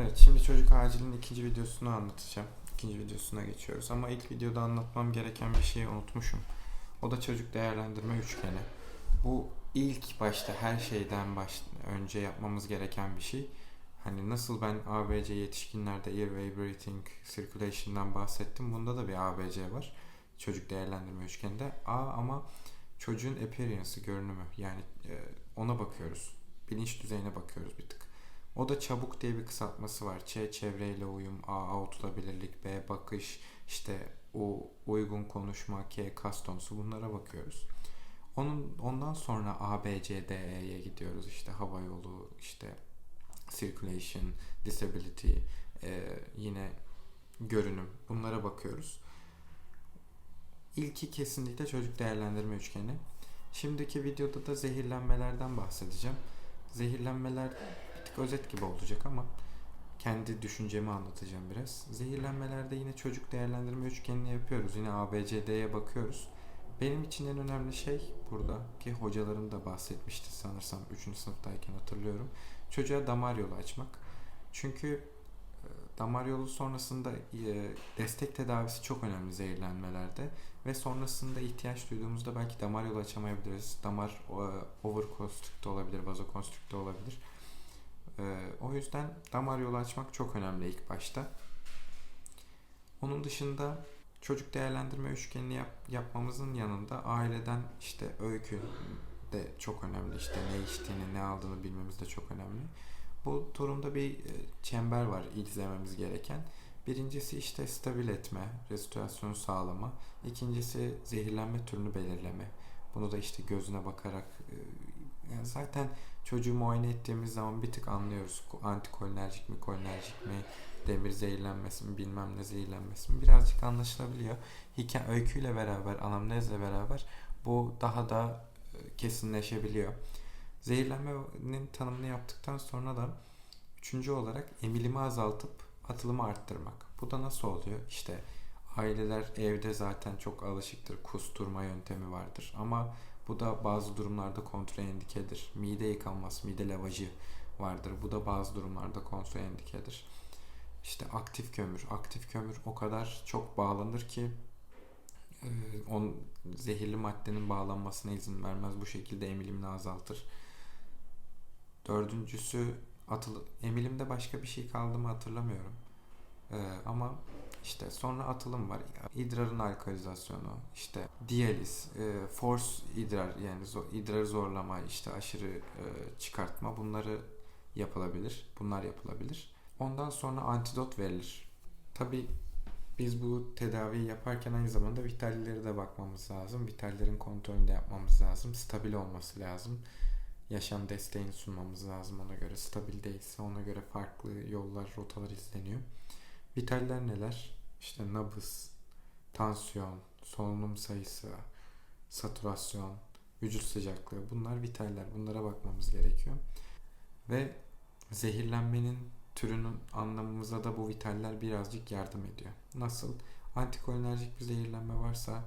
Evet şimdi çocuk acilin ikinci videosunu anlatacağım. İkinci videosuna geçiyoruz ama ilk videoda anlatmam gereken bir şeyi unutmuşum. O da çocuk değerlendirme üçgeni. Bu ilk başta her şeyden baş önce yapmamız gereken bir şey. Hani nasıl ben ABC yetişkinlerde airway breathing circulation'dan bahsettim. Bunda da bir ABC var. Çocuk değerlendirme üçgeninde. A ama çocuğun appearance'ı, görünümü. Yani e, ona bakıyoruz. Bilinç düzeyine bakıyoruz bir tık. O da çabuk diye bir kısaltması var. Ç çevreyle uyum, A avutulabilirlik, B bakış, işte U uygun konuşma, K kas tonusu bunlara bakıyoruz. Onun ondan sonra A B C D E'ye gidiyoruz. İşte hava yolu, işte circulation, disability, e, yine görünüm. Bunlara bakıyoruz. İlki kesinlikle çocuk değerlendirme üçgeni. Şimdiki videoda da zehirlenmelerden bahsedeceğim. Zehirlenmeler bir tık özet gibi olacak ama kendi düşüncemi anlatacağım biraz. Zehirlenmelerde yine çocuk değerlendirme üçgenini yapıyoruz. Yine ABCD'ye bakıyoruz. Benim için en önemli şey burada ki hocalarım da bahsetmişti sanırsam 3. sınıftayken hatırlıyorum. Çocuğa damar yolu açmak. Çünkü e, damar yolu sonrasında e, destek tedavisi çok önemli zehirlenmelerde ve sonrasında ihtiyaç duyduğumuzda belki damar yolu açamayabiliriz. Damar e, overconstricte olabilir, vazokonstrikte olabilir. Ee, o yüzden damar yolu açmak çok önemli ilk başta. Onun dışında çocuk değerlendirme üçgenini yap, yapmamızın yanında aileden işte öykü de çok önemli. İşte ne içtiğini, ne aldığını bilmemiz de çok önemli. Bu durumda bir e, çember var izlememiz gereken. Birincisi işte stabil etme, restorasyon sağlama. İkincisi zehirlenme türünü belirleme. Bunu da işte gözüne bakarak e, yani zaten çocuğu muayene ettiğimiz zaman bir tık anlıyoruz. Antikolinerjik mi, kolinerjik mi, demir zehirlenmesi mi, bilmem ne zehirlenmesi mi birazcık anlaşılabiliyor. Hikaye öyküyle beraber, anamnezle beraber bu daha da e, kesinleşebiliyor. Zehirlenmenin tanımını yaptıktan sonra da üçüncü olarak emilimi azaltıp atılımı arttırmak. Bu da nasıl oluyor? İşte aileler evde zaten çok alışıktır. Kusturma yöntemi vardır. Ama bu da bazı durumlarda kontraindikedir. Mide yıkanması, mide lavajı vardır. Bu da bazı durumlarda kontraindikedir. İşte aktif kömür. Aktif kömür o kadar çok bağlanır ki e, on zehirli maddenin bağlanmasına izin vermez. Bu şekilde emilimini azaltır. Dördüncüsü atıl emilimde başka bir şey kaldı mı hatırlamıyorum. Ee, ama işte sonra atılım var. İdrarın alkalizasyonu, işte diyaliz, e, force idrar yani zo, idrarı zorlama, işte aşırı e, çıkartma bunları yapılabilir. Bunlar yapılabilir. Ondan sonra antidot verilir. Tabi biz bu tedaviyi yaparken aynı zamanda vitallere de bakmamız lazım. Vitallerin kontrolünü de yapmamız lazım. Stabil olması lazım. Yaşam desteğini sunmamız lazım ona göre. Stabil değilse ona göre farklı yollar, rotalar izleniyor. Vitaller neler? İşte nabız, tansiyon, solunum sayısı, saturasyon, vücut sıcaklığı bunlar vitaller. Bunlara bakmamız gerekiyor. Ve zehirlenmenin türünün anlamımıza da bu vitaller birazcık yardım ediyor. Nasıl? Antikolinerjik bir zehirlenme varsa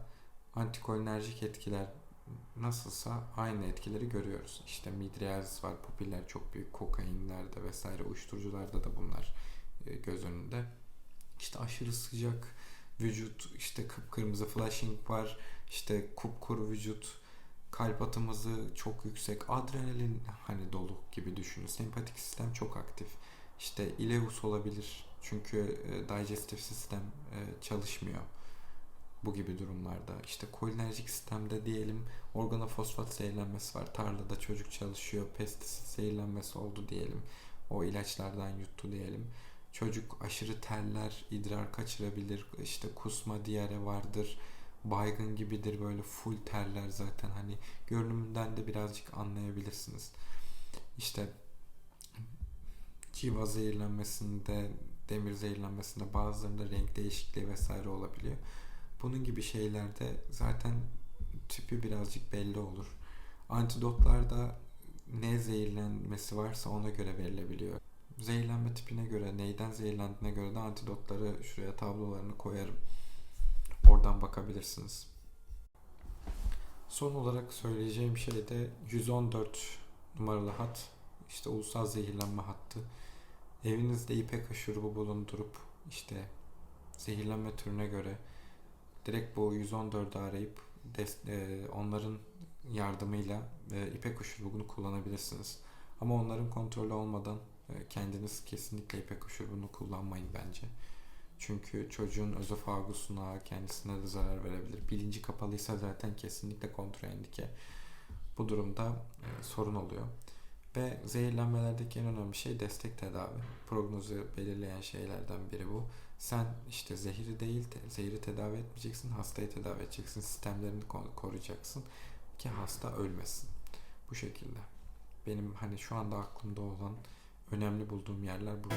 antikolinerjik etkiler nasılsa aynı etkileri görüyoruz. İşte midriazis var, pupiller çok büyük kokainlerde vesaire uyuşturucularda da bunlar e, göz önünde. İşte aşırı sıcak vücut, işte kıpkırmızı flashing var, işte kupkuru vücut, kalp atımızı çok yüksek, adrenalin hani dolu gibi düşünün. Sempatik sistem çok aktif. İşte ileus olabilir çünkü e, digestif sistem e, çalışmıyor bu gibi durumlarda. İşte kolinerjik sistemde diyelim organofosfat zehirlenmesi var. Tarlada çocuk çalışıyor. Pestisit zehirlenmesi oldu diyelim. O ilaçlardan yuttu diyelim. Çocuk aşırı terler, idrar kaçırabilir. İşte kusma, diyare vardır. Baygın gibidir böyle full terler zaten. Hani görünümünden de birazcık anlayabilirsiniz. İşte civa zehirlenmesinde, demir zehirlenmesinde bazılarında renk değişikliği vesaire olabiliyor. Bunun gibi şeylerde zaten tipi birazcık belli olur. Antidotlarda ne zehirlenmesi varsa ona göre verilebiliyor. Zehirlenme tipine göre, neyden zehirlendiğine göre de antidotları şuraya tablolarını koyarım. Oradan bakabilirsiniz. Son olarak söyleyeceğim şey de 114 numaralı hat. İşte ulusal zehirlenme hattı. evinizde ipek aşurubu bulundurup işte zehirlenme türüne göre direkt bu 114'ü arayıp e, onların yardımıyla e, ipek aşurubunu kullanabilirsiniz. Ama onların kontrolü olmadan kendiniz kesinlikle ipek aşurubunu kullanmayın bence. Çünkü çocuğun özofagusuna, kendisine de zarar verebilir. Bilinci kapalıysa zaten kesinlikle kontraindike. Bu durumda e, sorun oluyor. Ve zehirlenmelerdeki en önemli şey destek tedavi. Prognozu belirleyen şeylerden biri bu. Sen işte zehri değil, te- zehri tedavi etmeyeceksin, hastayı tedavi edeceksin, sistemlerini ko- koruyacaksın ki hasta ölmesin. Bu şekilde. Benim hani şu anda aklımda olan önemli bulduğum yerler bu.